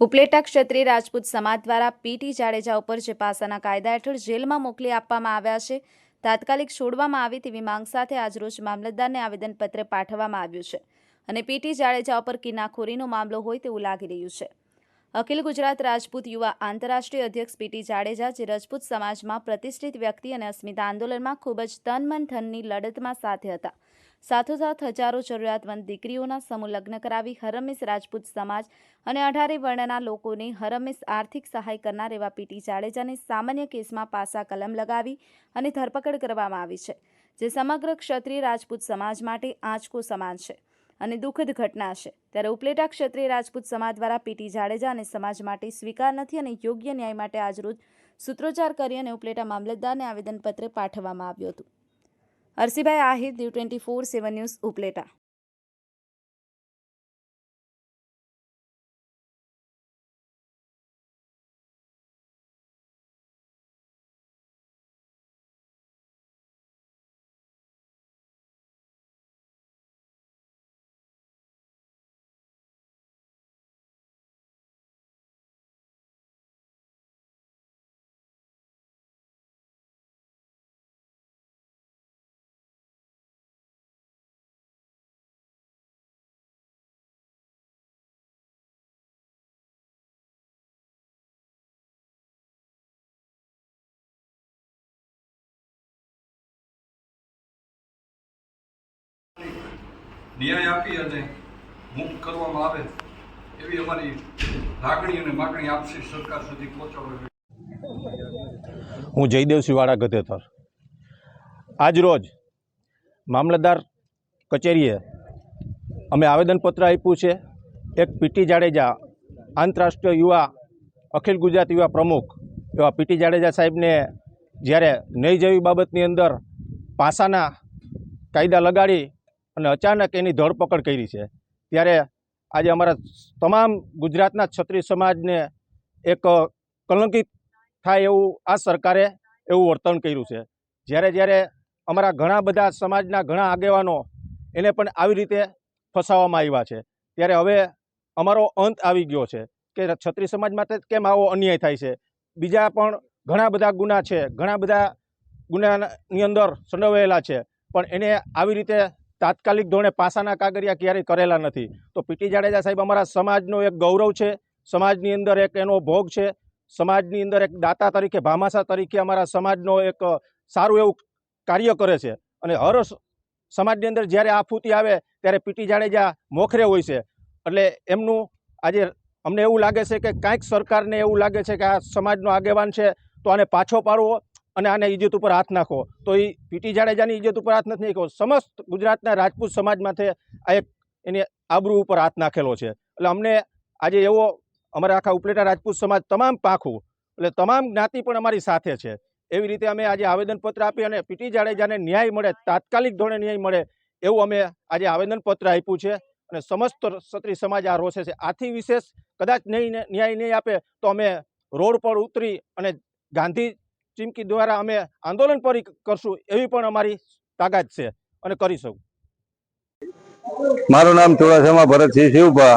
ઉપલેટા ક્ષત્રિય રાજપૂત સમાજ દ્વારા પીટી જાડેજા ઉપર જે પાસાના કાયદા હેઠળ જેલમાં મોકલી આપવામાં આવ્યા છે. તાત્કાલિક છોડવામાં આવે તેવી માંગ સાથે આજરોજ મામલતદારને આવેદનપત્ર પાઠવવામાં આવ્યું છે. અને પીટી જાડેજા ઉપર કિનાખોરીનો મામલો હોય તેવું લાગી રહ્યું છે. અખિલ ગુજરાત રાજપૂત યુવા આંતરરાષ્ટ્રીય અધ્યક્ષ પીટી જાડેજા જે રજપૂત સમાજમાં પ્રતિષ્ઠિત વ્યક્તિ અને અસ્મિતા આંદોલનમાં ખૂબ જ તન મન ધનની લડતમાં સાથે હતા. સાથોસાથ હજારો જરૂરિયાતમંદ દીકરીઓના સમૂહ લગ્ન કરાવી હરમેશ રાજપૂત સમાજ અને અઢારે વર્ણના લોકોને હરમેશ આર્થિક સહાય કરનાર એવા પીટી જાડેજાને સામાન્ય કેસમાં પાસા કલમ લગાવી અને ધરપકડ કરવામાં આવી છે, જે સમગ્ર ક્ષત્રિય રાજપૂત સમાજ માટે આંચકો સમાન છે. અને દુઃખદ ઘટના છે. ત્યારે ઉપલેટા ક્ષત્રિય રાજપૂત સમાજ દ્વારા પીટી જાડેજા અને સમાજ માટે સ્વીકાર નથી અને યોગ્ય ન્યાય માટે આજરોજ સૂત્રોચ્ચાર કરી અને ઉપલેટા મામલતદારને આવેદનપત્ર પાઠવવામાં આવ્યું હતું. Arsibhai Ahir Diu twenty four, seven news, Upleta. ન્યાય આપી અને મુક્ત કરવામાં આવે એવી અમારી લાગણી અને માગણી આપશે સરકાર સુધી પહોંચાડવા હું જયદેવ વાળા ગધેથર આજરોજ મામલતદાર કચેરીએ અમે આવેદનપત્ર આપ્યું છે. એક પીટી જાડેજા આંતરરાષ્ટ્રીય યુવા, અખિલ ગુજરાત યુવા પ્રમુખ એવા પીટી જાડેજા સાહેબને જ્યારે નહીં જેવી બાબતની અંદર પાસાના કાયદા લગાડી અને અચાનક એની ધરપકડ કરી છે. ત્યારે આજે અમારા તમામ ગુજરાતના ક્ષત્રિય સમાજને એક કલંકિત થાય એવું આ સરકારે એવું વર્તન કર્યું છે. જ્યારે જ્યારે અમારા ઘણા બધા સમાજના ઘણા આગેવાનો એને પણ આવી રીતે ફસાવવામાં આવ્યા છે. ત્યારે હવે અમારો અંત આવી ગયો છે કે ક્ષત્રિય સમાજ માટે કેમ આવો અન્યાય થાય છે? બીજા પણ ઘણા બધા ગુના છે. ઘણા બધા ગુનાની અંદર સંડોવાયેલા છે. પણ એને આવી રીતે તાત્કાલિક ધોરણે પાસાના કાગરિયા ક્યારેય કરેલા નથી. તો પીટી જાડેજા સાહેબ અમારા સમાજનો એક ગૌરવ છે, સમાજની અંદર એક એનો ભોગ છે, સમાજની અંદર એક દાતા તરીકે, ભામાસા તરીકે અમારા સમાજનો એક સારું એવું કાર્ય કરે છે. અને હર સમાજની અંદર જ્યારે આફૂતી આવે ત્યારે પીટી જાડેજા મોખરે હોય છે. એટલે એમનું આજે અમને એવું લાગે છે કે કાંઈક સરકારને એવું લાગે છે કે આ સમાજનો આગેવાન છે, તો આને પાછો પાડવો અને આને ઇજ્જત ઉપર હાથ નાખો. તો એ પીટી જાડેજાની ઇજ્જત ઉપર હાથ નથી નાખ્યો. સમસ્ત ગુજરાતના રાજપૂત સમાજ માથે આ એક એની આબરૂ ઉપર હાથ નાખેલો છે. એટલે અમને આજે એવો અમારા આખા ઉપલેટા રાજપૂત સમાજ તમામ પાંખું, એટલે તમામ જ્ઞાતિ પણ અમારી સાથે છે. એવી રીતે અમે આજે આવેદનપત્ર આપી અને પીટી જાડેજાને ન્યાય મળે, તાત્કાલિક ધોરણે ન્યાય મળે એવું અમે આજે આવેદનપત્ર આપ્યું છે. અને સમસ્ત ક્ષત્રિય સમાજ આ રોષે છે. આથી વિશેષ કદાચ નહીં ન્યાય નહીં આપે તો અમે રોડ પર ઉતરી અને ગાંધી ચીમકી દ્વારા અમે આંદોલન પર કરશું એવી પણ અમારી તાકાત છે અને કરીશું મારું નામ ચોરાસામાં ભરતસિંહ શિવભા.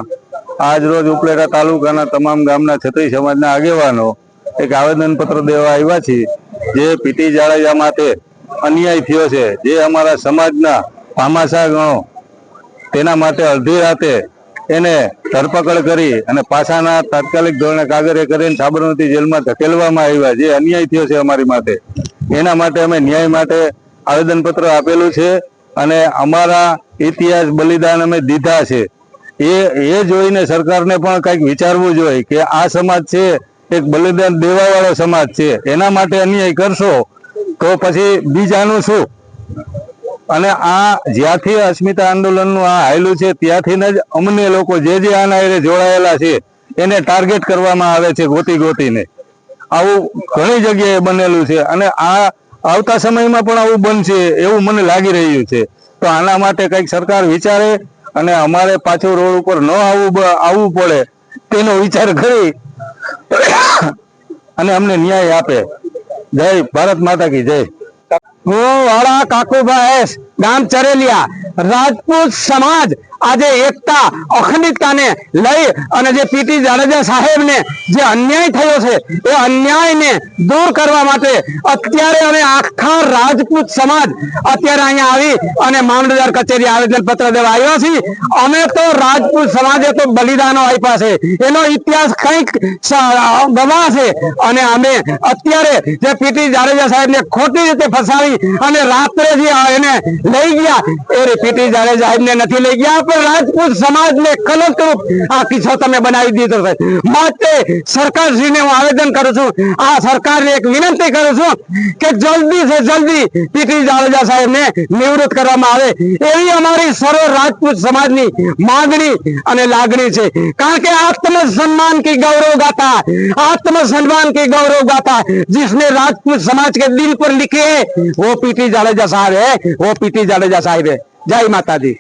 આજ રોજ ઉપલેટા તાલુકાના તમામ ગામના છત્રી સમાજના આગેવાનો એક આવેદનપત્ર દેવા આવ્યા છે જે પીટી જાડેજા માટે અન્યાય થયો છે. જે અમારા સમાજના ભામાશા ગણો, તેના માટે અડધી રાતે એને ધરપકડ કરી અને પાછાના તાત્કાલિક ધોરણે કાગરે કરીને સાબરમતી જેલમાં ધકેલવામાં આવ્યા, જે અન્યાય થયો છે અમારી માટે. એના માટે અમે ન્યાય માટે આવેદનપત્ર આપેલું છે અને અમારા ઇતિહાસ બલિદાન અમે દીધા છે. એ એ જોઈને સરકારને પણ કંઈક વિચારવું જોઈએ કે આ સમાજ છે, એક બલિદાન દેવાવાળો સમાજ છે, એના માટે અન્યાય કરશો તો પછી બીજાનું શું? અને આ જ્યાંથી અસ્મિતા આંદોલનનું આ હાયલું છે ત્યાંથી જ અમને લોકો જે જે આના હારે જોડાયેલા છે, એને ટાર્ગેટ કરવામાં આવે છે ગોતી ગોતીને. આવું ઘણી જગ્યાએ બનેલું છે અને આ આવતા સમયમાં પણ આવું બનશે એવું મને લાગી રહ્યું છે. તો આના માટે કંઈક સરકાર વિચારે અને અમારે પાછું રોડ ઉપર ન આવવું આવવું પડે તેનો વિચાર કરી અને અમને ન્યાય આપે. જય ભારત માતા કી જય. હું વાળા કાકુભાઈ ગામ ચરેલિયા રાજપૂત સમાજ આજે એકતા અખંડિતતાને લઈ અને જે પીટી જાડેજા સાહેબને જે અન્યાય થયો છે, એ અન્યાયને દૂર કરવા માટે અત્યારે અમે આખા રાજપૂત સમાજ અત્યારે અહીંયા આવી અને મામલતદાર કચેરી આવેદન પત્ર દેવા આવ્યા છીએ. અમે તો રાજપૂત સમાજે તો બલિદાનો આપ્યા છે. એનો ઇતિહાસ કંઈક ગવા છે. અને અમે અત્યારે જે પીટી જાડેજા સાહેબને ખોટી રીતે ફસાવી અને રાત્રે જે એને લઈ ગયા, એ પીટી જાડેજા સાહેબને નથી લઈ ગયા. પણ રાજપૂત સમાજને કલંકરૂપ આ કિસ્સો તમે બનાવી દીધો છે માટે સરકારશ્રીને હું આવેદન કરું છું આ સરકારને એક વિનંતી કરું છું કે જલ્દી સે જલ્દી પીટી જાડેજા સાહેબને નિવૃત્ત કરવામાં આવે એવી અમારી સર્વ રાજપૂત સમાજની માંગણી અને લાગણી છે કારણ કે આત્મ सम्मान की गौरव गाथा आत्म सम्मान की गौरव गाथा जिसने राजपूत समाज के दिल पर लिखी है वो पीटी जाडेजा साहब है वो पीटी जाडेजा साहब है जय माता दी